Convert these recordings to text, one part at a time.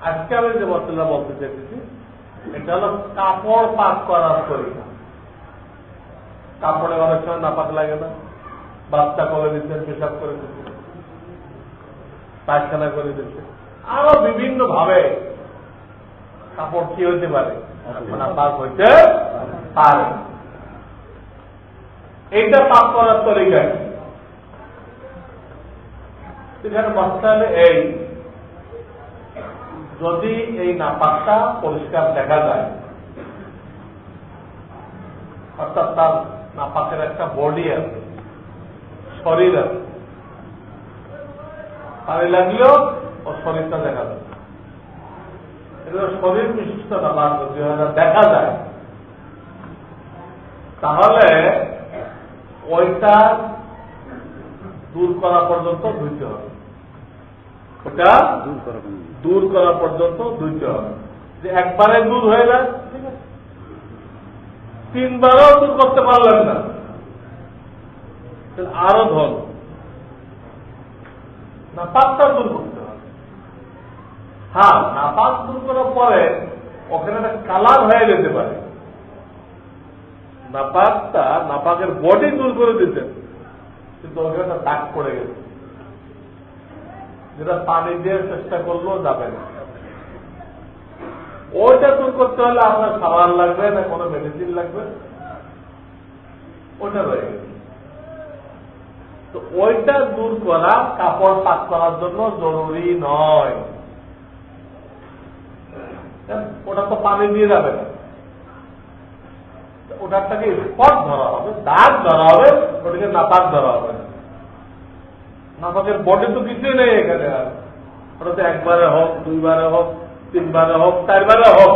আজকে আমি যে মশলা বলতে চাইতেছি এটা হলো কাপড় পাক করার তরিকা। কাপড়ে অনেক সময় নাপাক লাগে না। বাচ্চা করে দিচ্ছে, পেশাব করে দিচ্ছে। পায়খানা করে দিচ্ছে। আরও বিভিন্ন ভাবে কাপড় কি হইতে পারে? নাপাক হইতে পারে। এইটা পাক করার তরিকা? এখানে মশলা এই। যদি এই নাপাকটা পরিষ্কার দেখা যায়, অর্থাৎ তার নাপাকের একটা বডি আছে, শরীর আছে পানি লাগলেও ও শরীরটা দেখা যায়। এটা শরীর বিশিষ্ট নাপাক যদি দেখা যায়, তাহলে ওইটা দূর করা পর্যন্ত ধুইতে হবে। ওটা দূর করা পর্যন্ত ধুইতে হবে। যে একবারে দূর হয়ে যায় ঠিক আছে তিনবারও দূর করতে পারলেন না। আরও ধন। না পাকটা দূর করতে হবে। হ্যাঁ নাপাক দূর করার পরে ওখানে একটা কালার হয়ে যেতে পারে। নাপাকটা নাপাকের বডি দূর করে দিতেন। কিন্তু ওখানে একটা দাগ পড়ে গেছে। যেটা পানি দিয়ে চেষ্টা করলেও যাবে না। ওইটা দূর করতে হলে আপনার খাবার লাগবে না, কোনো মেডিসিন লাগবে ওইটা রয়ে গেছে। তো ওইটা দূর করা, কাপড় পাক করার জন্য জরুরি নয়। ওটা তো পানি দিয়ে যাবে না। ওটারটাকে স্পট ধরা হবে, দাগ ধরা হবে, ওটাকে নাপাক ধরা হবে না নাপাকের বডি তো কিছুই নেই এখানে আর। ওটা তো একবারে হোক, দুইবারে হোক, তিনবারে হোক, চারবারে হোক,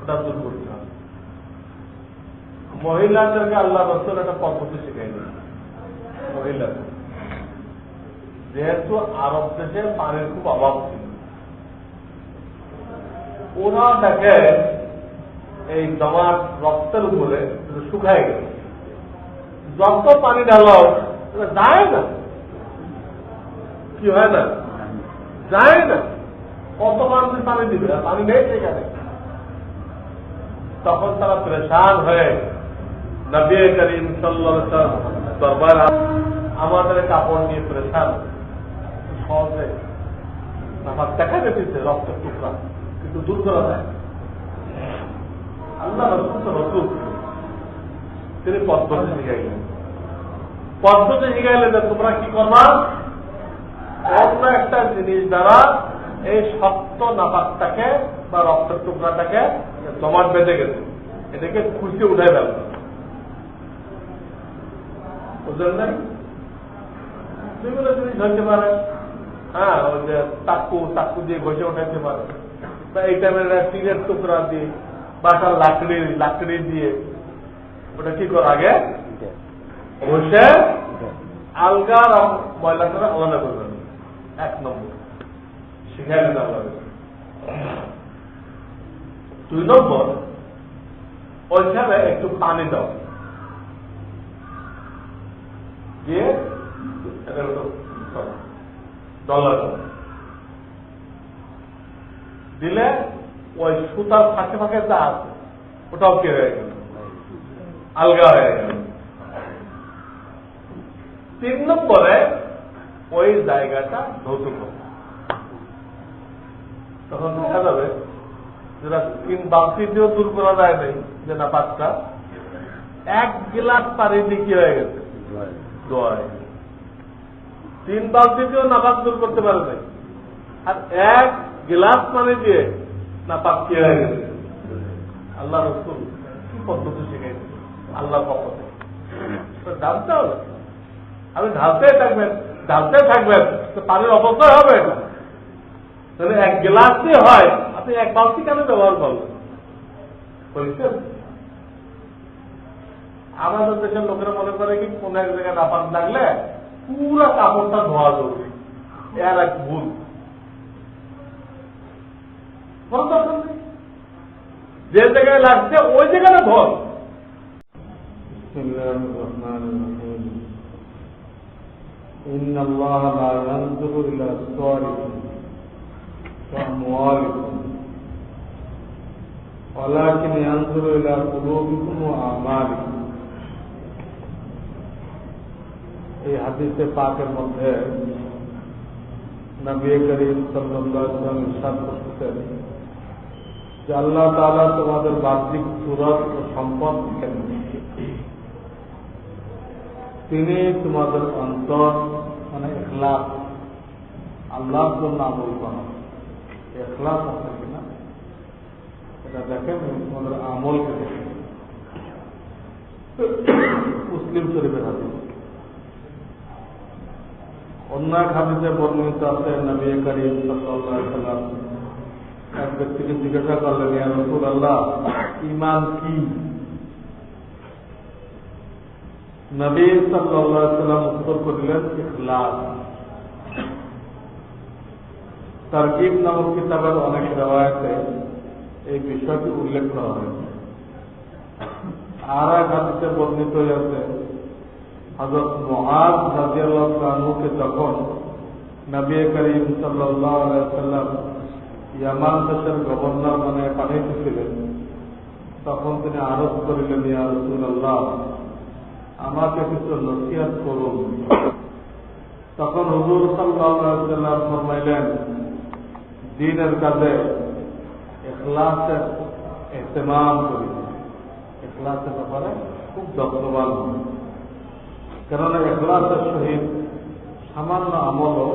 ওটা দূর করতে হবে। মহিলাদেরকে আল্লাহ রসুল একটা পদ্ধতি শিখাই দিল মহিলাদের। যেহেতু আরব দেশে পানির খুব অভাব ছিল, ওরা দেখে এই জমাট রক্তের উপরে শুকায় গেছে। যত পানি ঢালাও যায় না। কি হয় না? যায় না। কত মানুষ পানি দিবে? পানি নেই সেখানে। তখন তারা পরেশান হয়ে নবী করিম সাল্লাম আমাদের কাপড় নিয়ে পরেশান সহজে আমার দেখা যেতেছে রক্তের টুকরা। কিন্তু দূর করা যায় আল্লাহ রসুল তো রসুল। তিনি পদ্ধতি শিখাইলেন। পদ্ধতি শিখাইলেন তোমরা কি করবা? অন্য একটা জিনিস দ্বারা এই শক্ত নাপাকটাকে বা রক্তের টুকরাটাকে জমাট বেঁধে গেছে। এটাকে খুশি উঠাই ফেলবে। বুঝলেন বিভিন্ন জিনিস হইতে পারে। হ্যাঁ ওই যে চাকু চাকু দিয়ে ঘষে উঠাইতে পারে। বা এই টাইমের টিনের টুকরা দিয়ে বাসার লাকড়ি লাকড়ি দিয়ে ওটা কি কর আগে? ঘষে আলগা ময়লাটা আলাদা করবেন এক নম্বর। দিতে হবে দুই নম্বর, ওইখানে একটু পানি দাও। দিয়ে ডলার দিলে ওই সুতার ফাঁকে ফাঁকে যা আছে, ওটাও কে গেল? আলগা হয়ে গেল। তিন নম্বরে ওই জায়গাটা ধৌত করবে তখন দেখা যাবে যেটা তিন বালতি দিয়েও দূর করা যায় নাই যে না পাঁচটা। এক গিলাস পানি দিয়ে কি হয়ে গেছে। তিন বালতি দিয়েও নাপাক দূর করতে পারে নাই। আর এক গিলাস পানি দিয়ে নাপাক কি হয়ে গেছে। আল্লাহ রসুল কি পদ্ধতি শিখাইছে আল্লাহ পক্ষ থেকে। তো জানতে হবে। আপনি ঢালতে থাকবেন। ঢালতে থাকবেন তো পানির অপচয় হবে। তাহলে এক গ্লাসই হয়। আপনি এক বালতি কেন ব্যবহার করবেন আমাদের দেশের লোকেরা মনে করে কি, কোন এক জায়গায় নাপাক লাগলে পুরো কাপড়টা ধোয়া জরুরি। এর এক ভুল। যে জায়গায় লাগছে, ওই জায়গাটা ধর إن الله لا ينظر إلى صوركم أموالكم ولكن ينظر إلى قلوبكم وأعمالكم এই হাদিসে পাকের মধ্যে নবী করিম সাল্লাম ইরশাদ করতেছেন যে আল্লাহ তাআলা তোমাদের বাহ্যিক সুরত ও সম্পদ দিচ্ছেন তিনি তোমাদের অন্তর মানে এখলাস আল্লাহর জন্য আমল করা। এখলাস আছে কিনা এটা দেখেন তোমাদের আমলকে দেখেন। মুসলিম শরীফের হাদিস। অন্য এক হাদিসে বর্ণিত আছে, নবী করিম সাল্লাম এক ব্যক্তিকে জিজ্ঞাসা করলেন, ইয়া রাসূলুল্লাহ, ঈমান কি? নবী সাল্লাম উত্তর করিলেন, ইখলাস। তারকিব নামক কিতাবের অনেক রেওয়ায়তে এই বিষয়টি উল্লেখ করা হয়েছে। আর এক হাদিসে বর্ণিত হয়েছে হজরত মহাজ রাজিয়ালকে যখন নবী করিম সাল্লাম ইয়ামান দেশের গভর্নর মানে পাঠাইতেছিলেন, তখন তিনি আরোপ করিলেন, ইয়া রসুল্লাহ আমাকে কিছু নসিহাত করুন। তখন হুজুর সাল্লাম ফরমাইলেন, দিনের কাজে এখলাসের এহতেমাম করি এখলাসের ব্যাপারে খুব যত্নবান হন। কেননা এখলাসের সহিত সামান্য আমলও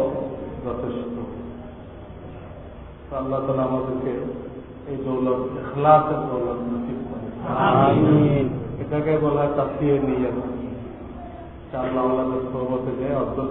যথেষ্ট। আল্লাহ তালা আমাদেরকে এই দৌলত, এখলাসের দৌলত নসিব করে এটাকে বলা হয় নিয়ে আল্লাহ আল্লাহ সহবতে যে অর্জন